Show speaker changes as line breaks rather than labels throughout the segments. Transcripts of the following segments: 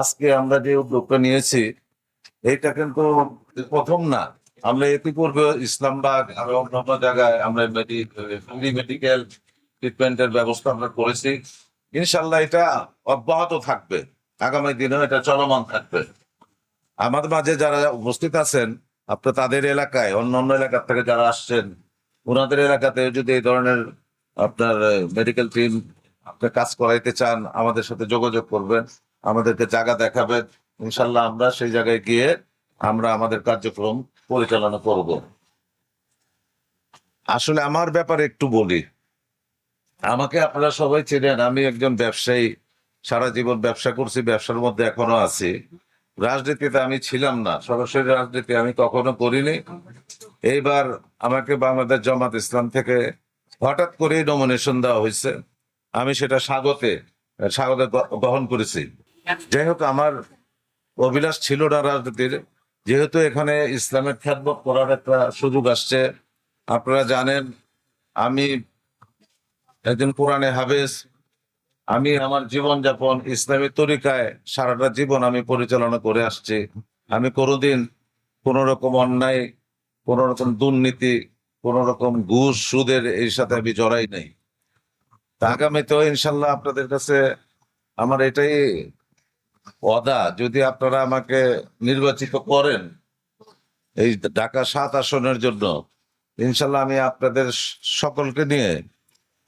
আজকে আমরা যে উদ্যোগটা নিয়েছি এটা কিন্তু প্রথম না। আমরা ইতিপূর্বে ইসলামবাগ আর অন্যান্য জায়গায় আমরা মেডিকেল ট্রিটমেন্টের ব্যবস্থা আমরা করেছি। ইনশাল্লাহ এটা অব্যাহত থাকবে। আগামী দিনেও এটা চলমান থাকবে। আমাদের মাঝে যারা উপস্থিত আছেন, আপনার তাদের এলাকায়, অন্য অন্য এলাকার থেকে যারা আসছেন, ওনাদের এলাকাতে যদি এই ধরনের আপনার মেডিকেল টিম আপনি কাজ করাইতে চান, আমাদের সাথে যোগাযোগ করবেন, আমাদেরকে জায়গা দেখাবেন ইনশাল্লাহ আমরা সেই জায়গায় গিয়ে আমরা আমাদের কার্যক্রম পরিচালনা করব। আসলে আমার ব্যাপারে একটু বলি। আমাকে আপনারা সবাই চেনেন, আমি একজন ব্যবসায়ী, সারা জীবন ব্যবসা করছি, ব্যবসার মধ্যে এখনও আছি। রাজনীতিতে আমি ছিলাম না, সরাসরি রাজনীতি আমি কখনো করিনি। এইবার আমাকে বাংলাদেশ জামাত ইসলাম থেকে হঠাৎ করেই নমিনেশন দেওয়া হয়েছে। আমি সেটা স্বাগতে স্বাগতে গ্রহণ করেছি। যাই হোক আমার অভিলাষ ছিল না রাজনীতির। যেহেতু এখানে ইসলামের খ্যাতমত করার একটা সুযোগ আসছে, আপনারা জানেন, আমি একজন কোরআনে হাফেজ আমি আমার জীবনযাপন, ইসলামী তরিকায় সারাটা জীবন আমি পরিচালনা করে আসছি। আমি কোনোদিন কোন রকম অন্যায় কোন রকম দুর্নীতি কোন রকম ঘুষ সুদের এই সাথে আমি জড়াই নাই। আগামীতেও ইনশাল্লাহ আপনাদের কাছে আমার এটাই অদা যদি আপনারা আমাকে নির্বাচিত করেন এই ঢাকা সাত আসনের জন্য, ইনশাল্লাহ আমি আপনাদের সকলকে নিয়ে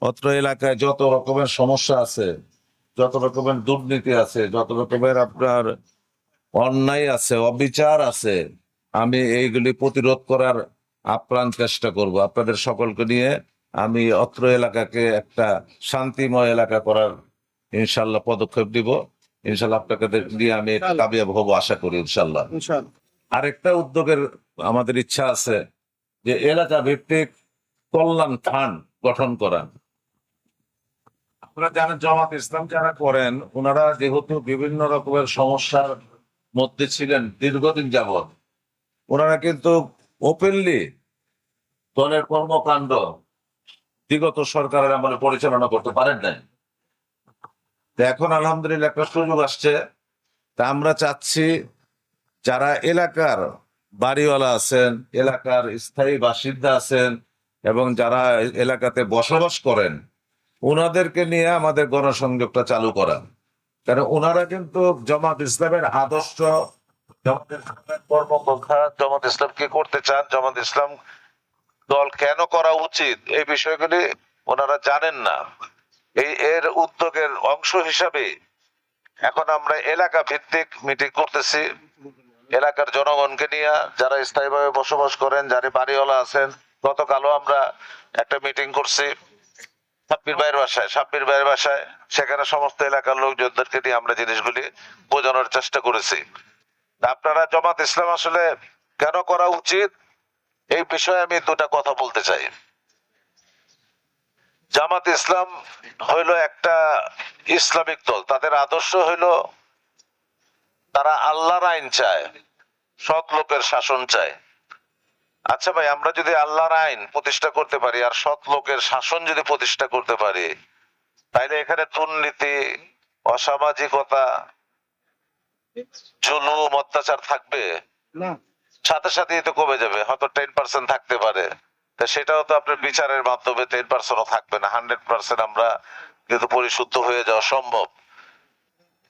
অত্র এলাকায় যত রকমের সমস্যা আছে যত রকমের দুর্নীতি আছে যত রকমের আপনার অন্যায় আছে অবিচার আছে আমি এইগুলি প্রতিরোধ করার আপ্রাণ চেষ্টা করব। আপনাদের সকলকে নিয়ে আমি অত্র এলাকাকে একটা শান্তিময় এলাকা করার ইনশাল্লাহ পদক্ষেপ দিব। ইনশাল্লাহ আপনাকে নিয়ে আমি কাবিয়াব হব আশা করি ইনশাল্লাহ। আরেকটা উদ্যোগের আমাদের ইচ্ছা আছে যে এলাকা ভিত্তিক কল্যাণ ফান্ড গঠন করা। আপনারা জানেন জামাত ইসলাম যারা করেন ওনারা যেহেতু বিভিন্ন রকমের সমস্যার মধ্যে ছিলেন দীর্ঘদিন যাবৎ ওনারা কিন্তু ওপেনলি দলের কর্মকাণ্ড বিগত সরকারের আমলে পরিচালনা করতে পারেন নাই। এখন আলহামদুলিল্লাহ একটা সুযোগ আসছে। তা আমরা চাচ্ছি যারা এলাকার বাড়িওয়ালা আছেন, এলাকার স্থায়ী বাসিন্দা আছেন এবং যারা এলাকাতে বসবাস করেন ওনাদেরকে নিয়ে আমাদের গণসংযোগটা চালু করা কারণ ওনারা কিন্তু জামাত ইসলামের আদর্শ ইসলাম কি করতে চান ইসলাম দল কেন করা উচিত, এই বিষয়গুলি ওনারা জানেন না। এই এর উদ্যোগের অংশ হিসাবে এখন আমরা এলাকা ভিত্তিক মিটিং করতেছি। এলাকার জনগণকে নিয়ে যারা স্থায়ীভাবে বসবাস করেন, যারা বাড়িওয়ালা আছেন, গতকালও আমরা একটা মিটিং করছি। সাব্বির ভাইয়ের বাসায় সাব্বির ভাইয়ের বাসায় সেখানে সমস্ত এলাকার লোকজনদেরকে নিয়ে আমরা জিনিসগুলি বোঝানোর চেষ্টা করেছি। আপনারা জমাত ইসলাম আসলে কেন করা উচিত? এই বিষয়ে আমি দুটা কথা বলতে চাই। জামাত ইসলাম হইল একটা ইসলামিক দল। তাদের আদর্শ হইল তারা আল্লাহর আইন চায়, সৎ লোকের শাসন চায়। আচ্ছা ভাই আমরা যদি আল্লাহর আইন প্রতিষ্ঠা করতে পারি আর সৎ লোকের শাসন যদি প্রতিষ্ঠা করতে পারি তাইলে এখানে দুর্নীতি অসামাজিকতা জুলুম অত্যাচার থাকবে?
না।
সাথে তো কমে যাবে হয়তো টেন পার্সেন্ট থাকতে পারে। তা সেটাও তো আপনার বিচারের মাধ্যমে টেন পার্সেন্টও থাকবে না হান্ড্রেড পার্সেন্ট আমরা কিন্তু পরিশুদ্ধ হয়ে যাওয়া সম্ভব।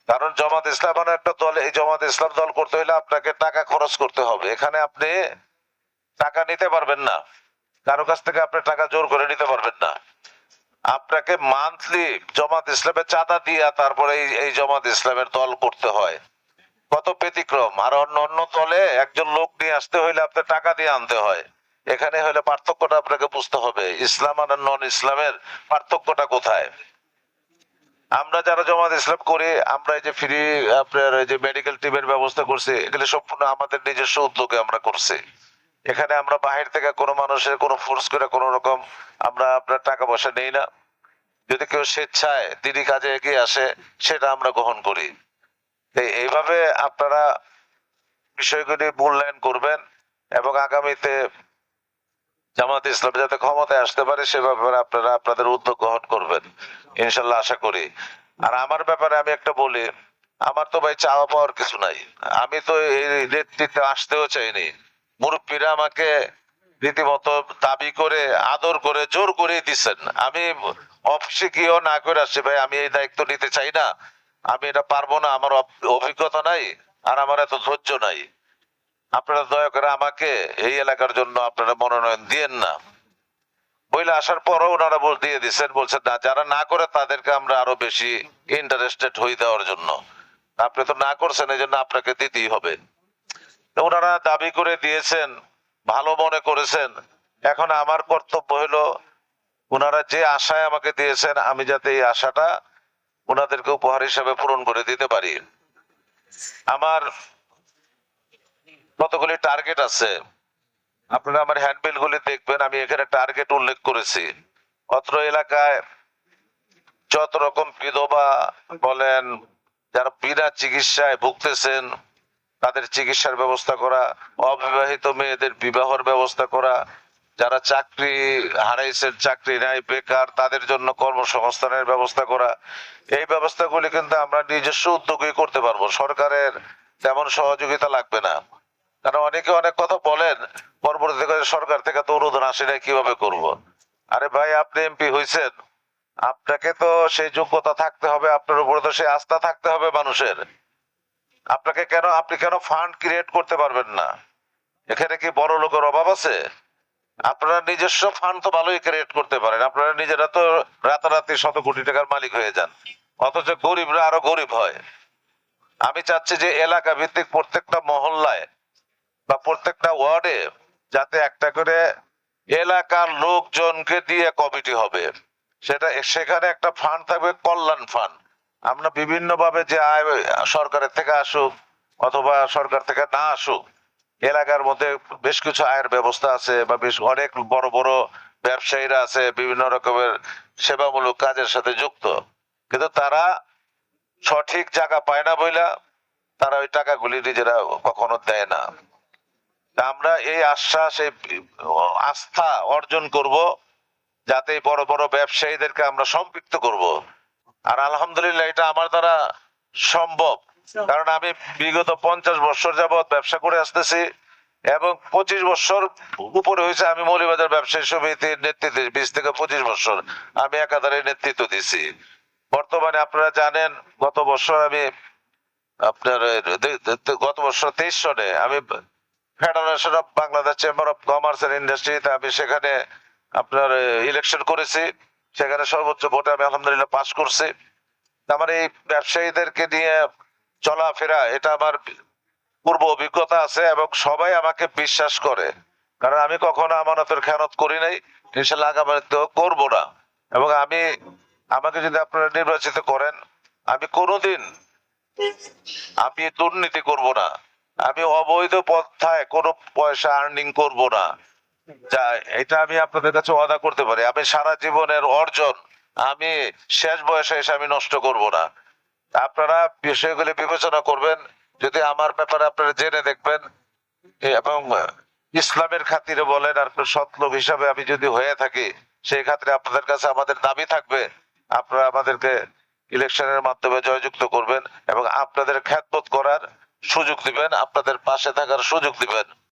কারণ জামাত ইসলাম একটা দল এই জামাত ইসলাম দল করতে হলে আপনাকে টাকা খরচ করতে হবে। এখানে আপনি টাকা নিতে পারবেন না। কারও কাছ থেকে আপনি টাকা জোর করে নিতে পারবেন না। আপনাকে মান্থলি জামাত ইসলামের চাঁদা দিয়া তারপরে এই- জামাত ইসলামের দল করতে হয়। কত ব্যতিক্রম। আর অন্য অন্য দলে একজন লোক নিয়ে আসতে হইলে আপনার টাকা দিয়ে আনতে হয়। এখানে হলে পার্থক্যটা আপনাকে বুঝতে হবে। ইসলাম আর নন ইসলামের পার্থক্যটা কোথায়? আমরা যারা জমাত ইসলাম করি, আমরা এই যে ফ্রি আপনার এই যে মেডিকেল টিমের ব্যবস্থা করছি, এগুলো সম্পূর্ণ আমাদের নিজস্ব উদ্যোগে আমরা করছি। এখানে আমরা বাহির থেকে কোনো মানুষের কোনো ফোর্স করে কোনো রকম আমরা আপনার টাকা পয়সা নেই না। যদি কেউ স্বেচ্ছায় দিদি কাজে এগিয়ে আসে, সেটা আমরা গ্রহণ করি। এইভাবে আপনারা বিষয়গুলি মূল্যায়ন করবেন এবং আগামীতে জামাত ইসলাম যাতে ক্ষমতায় আসতে পারে, সে ব্যাপারে আপনারা আপনাদের উদ্যোগ গ্রহণ করবেন। ইনশাল্লাহ আশা করি। আর আমার ব্যাপারে আমি একটা বলি, আমার তো ভাই চাওয়া পাওয়ার কিছু নাই। আমি তো এই নেতৃত্বে আসতেও চাইনি। মুরব্বীরা আমাকে রীতিমতো দাবি করে, আদর করে, জোর করে দিচ্ছেন। আমি অফিসে গিয়েও না করে আসছি, ভাই, আমি এই দায়িত্ব নিতে চাই না। আমি এটা পারব না, আমার অভিজ্ঞতা নাই, আর আমার এত ধৈর্য নাই। আপনারা দয়া করে আমাকে এই এলাকার জন্য আপনারা মনোনয়ন দিয়েন না। বইলে আসার পরও ওনারা বল দিয়ে দিচ্ছেন, বলছেন, না, যারা না করে তাদেরকে আমরা আরও বেশি ইন্টারেস্টেড হয়ে দেওয়ার জন্য। আপনি তো না করছেন এই জন্য আপনাকে দিতেই হবে। ওনারা দাবি করে দিয়েছেন, ভালো মনে করেছেন। এখন আমার কর্তব্য হলো, ওনারা যে আশায় আমাকে দিয়েছেন, আমি যাতে এই আশাটা ওনাদেরকে উপহার হিসাবে পূরণ করে দিতে পারি। আমার কতগুলি টার্গেট আছে। আপনারা আমার হ্যান্ডবিল গুলি দেখবেন, আমি এখানে টার্গেট উল্লেখ করেছি। অত্র এলাকায় যত রকম বিধবা বলেন, যারা বিনা চিকিৎসায় ভুগতেছেন তাদের চিকিৎসার ব্যবস্থা করা, অবিবাহিত মেয়েদের বিবাহর ব্যবস্থা করা, যারা চাকরি হারাইছেন, চাকরি নাই, বেকার, তাদের জন্য কর্মসংস্থানের ব্যবস্থা করা, এই ব্যবস্থাগুলি কিন্তু আমরা নিজস্ব উদ্যোগই করতে পারব। সরকারের তেমন সহযোগিতা লাগবে না। কারণ অনেকে অনেক কথা বলেন, পরবর্তীতে করে সরকার থেকে তো অনুদান আসে না কীভাবে করব। আরে ভাই, আপনি এমপি হয়েছেন আপনাকে তো সেই যোগ্যতা থাকতে হবে, আপনার উপরে তো সেই আস্থা থাকতে হবে মানুষের। আপনাকে কেন, আপনি কেন ফান্ড ক্রিয়েট করতে পারবেন না? এখানে কি বড় লোকের অভাব আছে? আপনারা নিজস্ব ফান্ড তো ভালোই ক্রিয়েট করতে পারেন। আপনারা নিজেরা তো রাতারাতি শত কোটি টাকার মালিক হয়ে যান। অথচ গরিবরা আরও গরিব হয়। আমি চাচ্ছি যে এলাকা ভিত্তিক প্রত্যেকটা মহল্লায় বা প্রত্যেকটা ওয়ার্ডে যাতে একটা করে এলাকার লোকজনকে দিয়ে কমিটি হবে। সেটা, সেখানে একটা ফান্ড থাকবে, কল্যাণ ফান্ড আমরা বিভিন্ন ভাবে যে আয় সরকারের থেকে আসুক অথবা সরকার থেকে না আসুক, এলাকার মধ্যে বেশ কিছু আয়ের ব্যবস্থা আছে বা বেশ অনেক বড় বড় ব্যবসায়ীরা আছে, বিভিন্ন রকমের সেবামূলক কাজের সাথে যুক্ত। কিন্তু তারা সঠিক জায়গা পায় না বইলা তারা ওই টাকাগুলি নিজেরা কখনো দেয় না। আমরা এই আশ্বাস, এই আস্থা অর্জন করব, যাতে বড় বড় ব্যবসায়ীদেরকে আমরা সম্পৃক্ত করব। আর আলহামদুলিল্লাহ এটা আমার দ্বারা সম্ভব। কারণ আমি বিগত পঞ্চাশ বছর যাবৎ ব্যবসা করে আসতেছি এবং পঁচিশ বছর উপরে হয়েছে আমি মৌলিবাজার ব্যবসায়ী সমিতির নেতৃত্বে বিশ থেকে পঁচিশ বছর আমি একাধারে নেতৃত্ব দিছি। বর্তমানে আপনারা জানেন গত বছর আমি আপনার গত বছর তেইশ সনে আমি federation of Bangladesh chamber of commerce and ইন্ডাস্ট্রিতে আমি সেখানে আপনার ইলেকশন করেছি। সেখানে সর্বোচ্চ ভোটে আমি আলহামদুলিল্লাহ পাস করছি। আমার এই ব্যবসায়ীদেরকে নিয়ে চলাফেরা, এটা আমার পূর্ব অভিজ্ঞতা আছে এবং সবাই আমাকে বিশ্বাস করে। কারণ আমি কখনো আমানতের খেয়ানত করি নাই ইনশাল্লাহ আগামীতেও করব না। এবং আমি, আমাকে যদি আপনারা নির্বাচিত করেন, আমি কোনোদিন আমি দুর্নীতি করব না। আমি অবৈধ পন্থায় কোনো পয়সা আর্নিং করব না। যা, এটা আমি আপনাদের কাছে ওয়াদা করতে পারি। আমি সারা জীবনের অর্জন, আমি শেষ বয়সে এসে আমি নষ্ট করব না। আপনারা বিষয়গুলি বিবেচনা করবেন, যদি আমার ব্যাপারে আপনারা জেনে দেখবেন, এবং ইসলামের খাতিরে বলেন, আর সৎলোক হিসাবে আমি যদি হয়ে থাকি, সেই খাতিরে আপনাদের কাছে আমাদের দাবি থাকবে, আপনারা আমাদেরকে ইলেকশনের মাধ্যমে জয়যুক্ত করবেন এবং আপনাদের খ্যাতবোধ করার সুযোগ দিবেন, আপনাদের পাশে থাকার সুযোগ দিবেন।